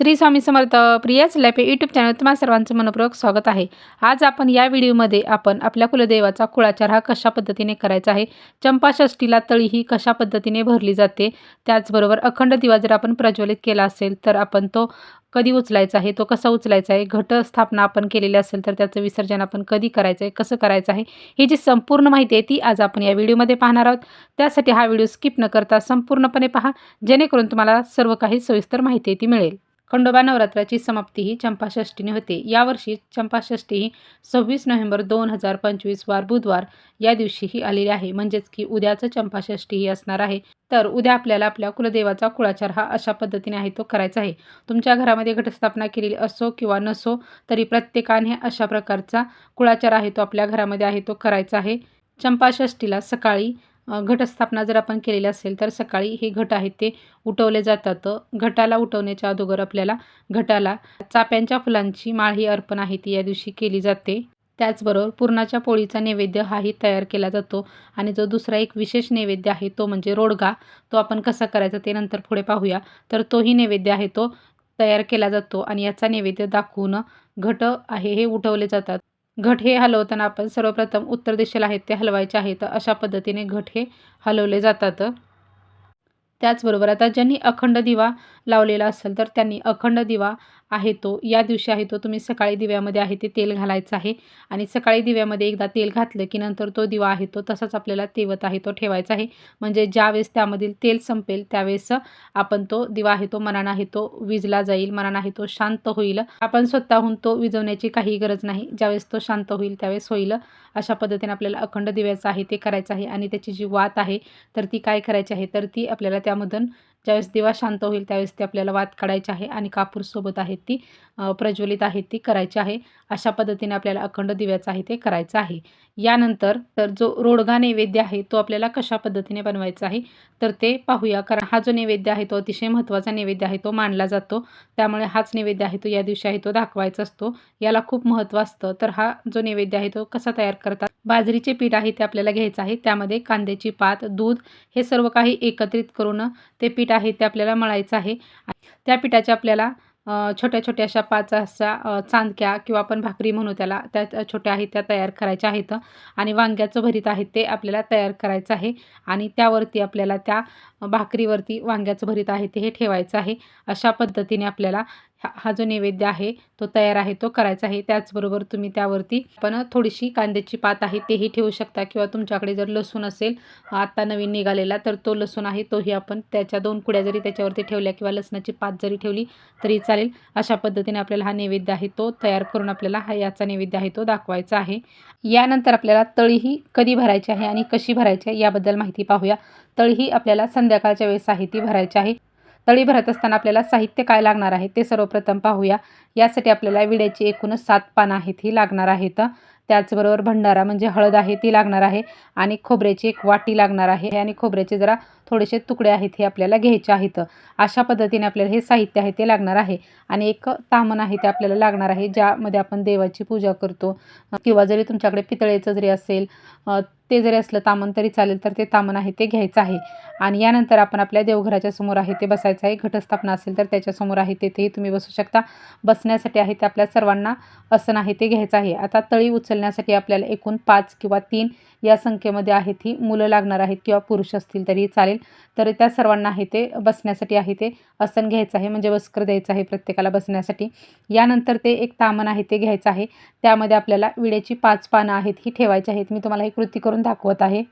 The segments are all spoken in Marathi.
श्री स्वामी समर्थ प्रियाच लॅपे यूट्यूब चॅनल तुम्हा सर्वांचं मनपूर्वक स्वागत आहे. आज आपण या व्हिडिओमध्ये आपण आपल्या कुलदेवाचा कुळाचार हा कशा पद्धतीने करायचा आहे चंपाषष्टीला तळी ही कशा पद्धतीने भरली जाते त्याचबरोबर अखंड दिवा जर आपण प्रज्वलित केला असेल तर आपण तो कधी उचलायचा आहे तो कसा उचलायचा आहे घटस्थापना आपण केलेली असेल तर त्याचं विसर्जन आपण कधी करायचं आहे कसं करायचं आहे ही जी संपूर्ण माहिती आहे ती आज आपण या व्हिडिओमध्ये पाहणार आहोत. त्यासाठी हा व्हिडिओ स्किप न करता संपूर्णपणे पहा जेणेकरून तुम्हाला सर्व काही सविस्तर माहिती ती मिळेल. खंडोबा नवरात्राची समाप्ती ही चंपाषष्टीने होते. यावर्षी चंपाषष्टी ही सव्वीस नोव्हेंबर दोन हजार पंचवीस वार बुधवार या दिवशी ही आलेली आहे. म्हणजेच की उद्याचं चंपाषष्टी ही असणार आहे. तर उद्या आपल्याला आपल्या कुलदेवाचा कुळाचार हा अशा पद्धतीने आहे तो करायचा आहे. तुमच्या घरामध्ये घटस्थापना केलेली असो किंवा नसो तरी प्रत्येकाने अशा प्रकारचा कुळाचार आहे तो आपल्या घरामध्ये आहे तो करायचा आहे. चंपाषष्टीला सकाळी घटस्थापना जर आपण केलेली असेल तर सकाळी हे घट आहेत ते उठवले जातात. घटाला उठवण्याच्या अगोदर आपल्याला घटाला चाप्यांच्या फुलांची माळ ही अर्पण आहे ती या दिवशी केली जाते. त्याचबरोबर पुरणाच्या पोळीचा नैवेद्य हाही तयार केला जातो आणि जो दुसरा एक विशेष नैवेद्य आहे तो म्हणजे रोडगा. तो आपण कसा करायचा ते नंतर पुढे पाहूया. तर तोही नैवेद्य आहे तो तयार केला जातो आणि याचा नैवेद्य दाखवून घट आहे हे उठवले जातात. घट हे हलवताना आपण सर्वप्रथम उत्तर दिशेला आहेत ते हलवायचे आहेत अशा पद्धतीने घट हे हलवले जातात. त्याचबरोबर आता ज्यांनी अखंड दिवा लावलेला असेल तर त्यांनी अखंड दिवा आहे तो या दिवशी आहे तो तुम्ही सकाळी दिव्यामध्ये आहे ते तेल घालायचं आहे. आणि सकाळी दिव्यामध्ये एकदा तेल घातलं की नंतर तो दिवा आहे तो तसाच आपल्याला तेवत आहे तो ठेवायचा आहे. म्हणजे ज्यावेळेस त्यामधील तेल संपेल त्यावेळेस आपण तो दिवा आहे तो मनानं आहे तो विजला जाईल मनानं आहे तो शांत होईल. आपण स्वतःहून तो विजवण्याची काही गरज नाही. ज्यावेळेस तो शांत होईल त्यावेळेस होईल. अशा पद्धतीने आपल्याला अखंड दिव्याचं आहे ते करायचं आहे. आणि त्याची जी वात आहे तर ती काय करायची आहे? तर ती आपल्याला त्यामधून ज्यावेळेस दिवा शांत होईल त्यावेळेस ते आपल्याला वात काढायची आहे आणि कापूरसोबत आहेत ती प्रज्वलित आहे ती करायची आहे. अशा पद्धतीने आपल्याला अखंड दिव्याचं आहे ते करायचं आहे. यानंतर तर जो रोडगा नैवेद्य आहे तो आपल्याला कशा पद्धतीने बनवायचा आहे तर ते पाहूया. कारण हा जो नैवेद्य आहे तो अतिशय महत्त्वाचा नैवेद्य आहे तो मानला जातो. त्यामुळे हाच नैवेद्य आहे तो या दिवशी आहे तो दाखवायचा असतो. याला खूप महत्त्व असतं. तर हा जो नैवेद्य आहे तो कसा तयार करतात? बाजरीचे पीठ आहे ते आपल्याला घ्यायचं आहे. त्यामध्ये कांद्याची पात दूध हे सर्व काही एकत्रित करून ते पीठ आहे ते आपल्याला मळायचं आहे. त्या पिठाच्या आपल्याला छोट्या छोट्या अशा पाच अशा चांदक्या किंवा आपण भाकरी म्हणू त्याला त्या छोट्या आहेत त्या तयार करायच्या आहेत आणि वांग्याचं भरीत आहे ते आपल्याला तयार करायचं आहे आणि त्यावरती आपल्याला त्या भाकरीवरती वांग्याचं भरीत आहे ते हे ठेवायचं आहे. अशा पद्धतीने आपल्याला हा हा जो नैवेद्य आहे तो तयार आहे तो करायचा आहे. त्याचबरोबर तुम्ही त्यावरती पण थोडीशी कांद्याची पात आहे तेही ठेवू शकता. किंवा तुमच्याकडे जर लसूण असेल आत्ता नवीन निघालेला तर तो लसूण आहे तोही आपण त्याच्या दोन कुड्या जरी त्याच्यावरती ठेवल्या किंवा लसणाची पात जरी ठेवली तरी चालेल. अशा पद्धतीने आपल्याला हा नैवेद्य आहे तो तयार करून आपल्याला हा याचा नैवेद्य आहे तो दाखवायचा आहे. यानंतर आपल्याला तळीही कधी भरायची आहे आणि कशी भरायची आहे याबद्दल माहिती पाहूया. तळीही आपल्याला संध्याकाळच्या वेळेस आहे ती भरायची आहे. तळी भरत असताना आपल्याला साहित्य काय लागणार आहे ते सर्वप्रथम पाहूया. यासाठी आपल्याला विड्याची एकूणच सात पानं आहेत ही लागणार आहेत. त्याचबरोबर भंडारा म्हणजे हळद आहे ती लागणार आहे. आणि खोबऱ्याची एक वाटी लागणार आहे. आणि खोबऱ्याचे जरा थोडेसे तुकडे आहेत हे आपल्याला घ्यायचे आहेत. अशा पद्धतीने आपल्याला हे साहित्य आहे ते लागणार आहे. आणि एक तामण आहे ते आपल्याला लागणार आहे ज्यामध्ये आपण देवाची पूजा करतो. किंवा जरी तुमच्याकडे पितळेचं जरी असेल ते जरी असलं तामण तरी चालेल तर ते तामण आहे ते घ्यायचं आहे. आणि यानंतर आपण आपल्या देवघराच्या समोर आहे ते बसायचं आहे. घटस्थापना असेल तर त्याच्यासमोर आहे तेथेही तुम्ही बसू शकता. बसण्यासाठी आहे ते आपल्या सर्वांना असं आहे ते घ्यायचं आहे. आता तळी उचलण्यासाठी आपल्याला एकूण पाच किंवा तीन या संख्येमध्ये आहेत ही मुलं लागणार आहेत किंवा पुरुष असतील तरी चालेल. तर त्या सर्वांना आहे ते बसण्यासाठी आहे ते आसन घ्यायचं आहे म्हणजे वस्कर द्यायचं आहे प्रत्येकाला बसण्यासाठी. यानंतर ते एक तामण आहे ते घ्यायचं आहे. त्यामध्ये आपल्याला विड्याची पाच पानं आहेत ही ठेवायची आहेत. मी तुम्हाला ही कृती करून दाखवत आहे.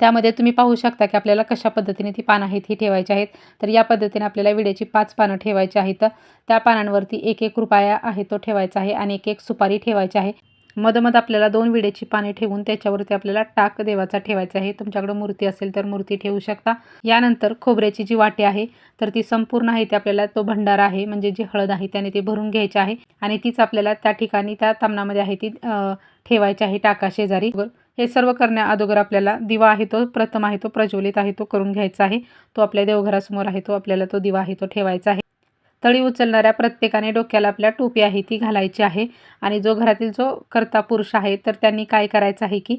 त्यामध्ये तुम्ही पाहू शकता की आपल्याला कशा पद्धतीने ती पानं आहेत ही ठेवायची आहेत. तर या पद्धतीने आपल्याला विड्याची पाच पानं ठेवायची आहेत. त्या पानांवरती एक एक रुपया आहे तो ठेवायचा आहे आणि एक एक सुपारी ठेवायची आहे. मधमध आपल्याला दोन विड्याची पाने ठेवून त्याच्यावरती आपल्याला टाक देवाचा ठेवायचा आहे. तुमच्याकडे मूर्ती असेल तर मूर्ती ठेवू शकता. यानंतर खोबऱ्याची जी वाटी आहे तर ती संपूर्ण आहे ते आपल्याला तो भंडारा आहे म्हणजे जी हळद आहे त्याने ते भरून घ्यायचे आहे. आणि तीच आपल्याला त्या ठिकाणी त्या तामणामध्ये आहे ती ठेवायची आहे टाका शेजारी. हे सर्व करण्या अगोदर आपल्याला दिवा आहे तो प्रथम आहे तो प्रज्वलित आहे तो करून घ्यायचा आहे. तो आपल्या देवघरासमोर आहे तो आपल्याला तो दिवा आहे तो ठेवायचा आहे. तळी उचलणाऱ्या प्रत्येकाने डोक्याला आपल्या टोपी आहे ती घालायची आहे. आणि जो घरातील जो कर्ता पुरुष आहे तर त्यांनी काय करायचं आहे की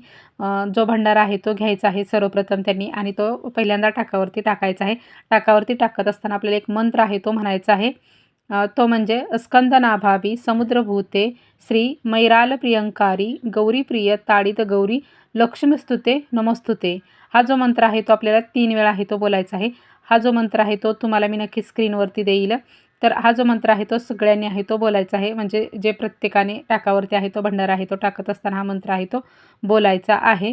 जो भंडारा आहे तो घ्यायचा आहे सर्वप्रथम त्यांनी आणि तो पहिल्यांदा टाकावरती टाकायचा आहे. टाकावरती टाकत असताना आपल्याला एक मंत्र आहे तो म्हणायचा आहे तो म्हणजे स्कंदनाभावी समुद्रभूते श्री मैराल प्रियंकारी गौरी प्रिय ताडित गौरी लक्ष्मीस्तुते नमस्तुते. हा जो मंत्र आहे तो आपल्याला तीन वेळा आहे तो बोलायचा आहे. हा जो मंत्र आहे तो तुम्हाला मी नक्की स्क्रीनवरती देईल. तर हा जो मंत्र आहे तो सगळ्यांनी आहे तो बोलायचा आहे. म्हणजे जे प्रत्येकाने टाकावरती आहे तो भंडारा आहे तो टाकत असताना हा मंत्र आहे तो बोलायचा आहे.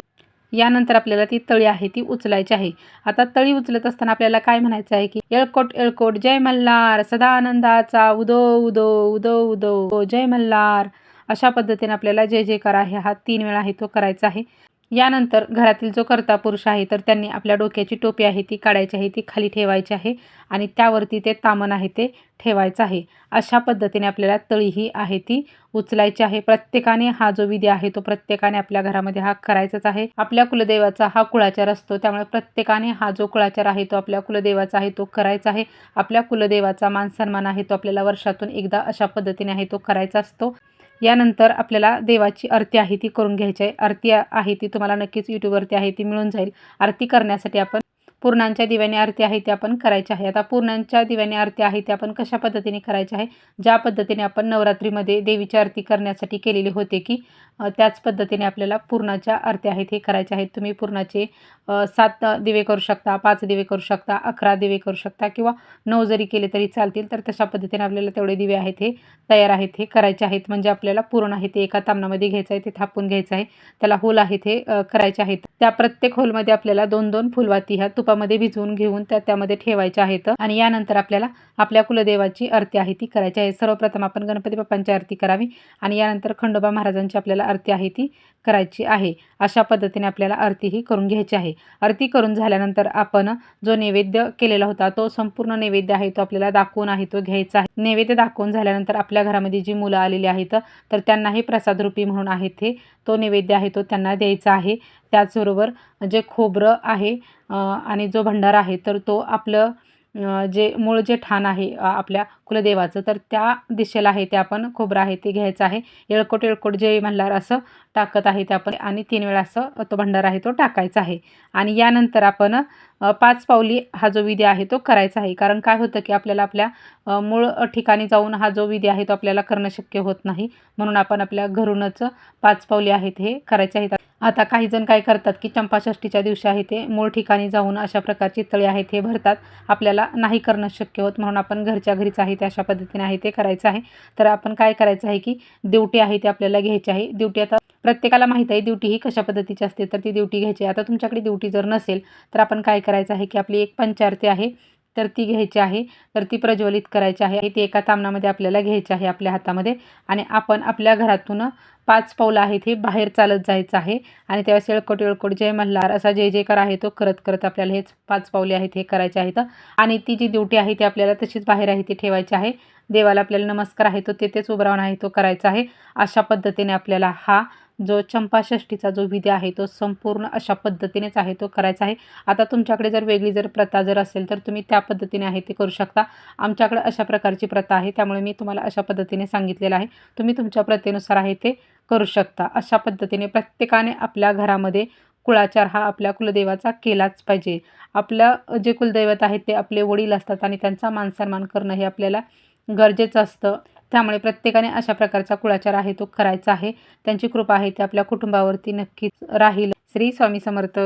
यानंतर आपल्याला ती तळी आहे ती उचलायची आहे. आता तळी उचलत असताना आपल्याला काय म्हणायचं आहे की येळकोट येळकोट जय मल्हार सदानंदाचा उदो उदो उदो उदो जय मल्हार. अशा पद्धतीने आपल्याला जय जयकार आहे हा तीन वेळा आहे तो करायचा आहे. यानंतर घरातील जो कर्ता पुरुष आहे तर त्यांनी आपल्या डोक्याची टोपी आहे ती काढायची आहे ती खाली ठेवायची आहे आणि त्यावरती ते तामन आहे ते ठेवायचं आहे. अशा पद्धतीने आपल्याला तळी ही आहे ती उचलायची आहे. प्रत्येकाने हा जो विधी आहे तो प्रत्येकाने आपल्या घरामध्ये हा करायचाच आहे. आपल्या कुलदेवाचा हा कुळाचार असतो त्यामुळे प्रत्येकाने हा जो कुळाचार आहे तो आपल्या कुलदेवाचा आहे तो करायचा आहे. आपल्या कुलदेवाचा मान सन्मान आहे तो आपल्याला वर्षातून एकदा अशा पद्धतीने आहे तो करायचा असतो. यानंतर आपल्याला देवाची आरती आहे ती करून घ्यायची आहे. आरती आहे ती तुम्हाला नक्कीच यूट्यूबवरती आहे ती मिळून जाईल. आरती करण्यासाठी आपण पूर्णांच्या दिव्याने आरती आहे ते आपण करायची आहे. आता पूर्णांच्या दिव्याने आरती आहे ते आपण कशा पद्धतीने करायची आहे? ज्या पद्धतीने आपण नवरात्रीमध्ये देवीची आरती करण्यासाठी केलेली होते की त्याच पद्धतीने आपल्याला पूर्णाच्या आरती आहेत हे करायचे आहेत. तुम्ही पूर्णाचे सात दिवे करू शकता पाच दिवे करू शकता अकरा दिवे करू शकता किंवा नऊ जरी केले तरी चालतील तर तशा पद्धतीने आपल्याला तेवढे दिवे आहेत हे तयार आहेत हे करायचे आहेत. म्हणजे आपल्याला पूर्ण आहे ते एका तामणामध्ये घ्यायचं आहे ते थापून घ्यायचं आहे त्याला होल आहे ते करायचे आहेत. त्या प्रत्येक होलमध्ये आपल्याला दोन दोन फुलवाती ह्या तुपामध्ये भिजवून घेऊन त्या त्यामध्ये ठेवायच्या आहेत. आणि यानंतर आपल्याला आपल्या कुलदेवाची आरती आहे ती करायची आहे. सर्वप्रथम आपण गणपती बाप्पांची आरती करावी आणि यानंतर खंडोबा महाराजांची आपल्याला आरती आहे ती करायची आहे. अशा पद्धतीने आपल्याला आरती ही करून घ्यायची आहे. आरती करून झाल्यानंतर आपण जो नैवेद्य केलेला होता तो संपूर्ण नैवेद्य आहे तो आपल्याला दाखवून आहे तो घ्यायचा आहे. नैवेद्य दाखवून झाल्यानंतर आपल्या घरामध्ये जी मुलं आलेली आहेत तर त्यांनाही प्रसादरूपी म्हणून आहेत हे तो नैवेद्य आहे तो त्यांना द्यायचा आहे. त्याचबरोबर जे खोबरं आहे आणि जो भंडारा आहे तर तो आपलं जे मूळ जे ठाण आहे आपल्या कुलदेवाचं तर त्या दिशेला आहे ते आपण खोबरं आहे ते घ्यायचं आहे. येळकोट येळकोट जे मल्हार असं टाकत आहे ते आपण आणि तीन वेळा असं तो भंडार आहे तो टाकायचा आहे. आणि यानंतर आपण पाच पावली हा जो विधी आहे तो करायचा आहे. कारण काय होतं की आपल्याला आपल्या मूळ ठिकाणी जाऊन हा जो विधी आहे तो आपल्याला करणं शक्य होत नाही. म्हणून आपण आपल्या घरूनच पाच पावली आहेत हे करायचे आहेत. आता काही जण काय करतात की चंपाषष्टीच्या दिवशी आहे ते मूळ ठिकाणी जाऊन अशा प्रकारची तळी आहेत हे भरतात. आपल्याला नाही करणं शक्य होत म्हणून आपण घरच्या घरीच आहे ते अशा पद्धतीने आहे ते करायचं आहे. तर आपण काय करायचं आहे की दिवटी आहे ते आपल्याला घ्यायची आहे. दिवटी आता प्रत्येकाला माहीत आहे ड्युटी ही कशा पद्धतीची असते तर ती ड्युटी घ्यायची आहे. आता तुमच्याकडे ड्युटी जर नसेल तर आपण काय करायचं आहे की आपली एक पंचारती आहे. तर ती घ्यायची आहे. तर ती प्रज्वलित करायची आहे. ती एका तामणामध्ये आपल्याला घ्यायची आहे आपल्या हातामध्ये. आणि आपण आपल्या घरातून पाच पावलं आहेत हे बाहेर चालत जायचं आहे. आणि त्यावेळेस येळकोट येळकोट जय मल्हार असा जय जयकार आहे तो करत करत आपल्याला हेच पाच पावले आहेत हे करायचे आहेत. आणि ती जी ड्युटी आहे ती आपल्याला तशीच बाहेर आहे ती ठेवायची आहे. देवाला आपल्याला नमस्कार आहे तो तेथेच उभं राहून आहे तो करायचा आहे. अशा पद्धतीने आपल्याला हा जो चंपाषष्टीचा जो विधी आहे तो संपूर्ण अशा पद्धतीनेच आहे तो करायचा आहे. आता तुमच्याकडे जर वेगळी जर प्रथा जर असेल तर तुम्ही त्या पद्धतीने आहे ते करू शकता. आमच्याकडे अशा प्रकारची प्रथा आहे त्यामुळे मी तुम्हाला अशा पद्धतीने सांगितलेलं आहे. तुम्ही तुमच्या प्रथेनुसार आहे ते करू शकता. अशा पद्धतीने प्रत्येकाने आपल्या घरामध्ये कुळाचार हा आपल्या कुलदेवाचा केलाच पाहिजे. आपलं जे कुलदैवत आहेत ते आपले वडील असतात आणि त्यांचा मानसन्मान करणं हे आपल्याला गरजेचं असतं. त्यामुळे प्रत्येकाने अशा प्रकारचा कुळाचार आहे तो करायचा आहे. त्यांची कृपा आहे ते आपल्या कुटुंबावरती नक्कीच राहील. श्री स्वामी समर्थ.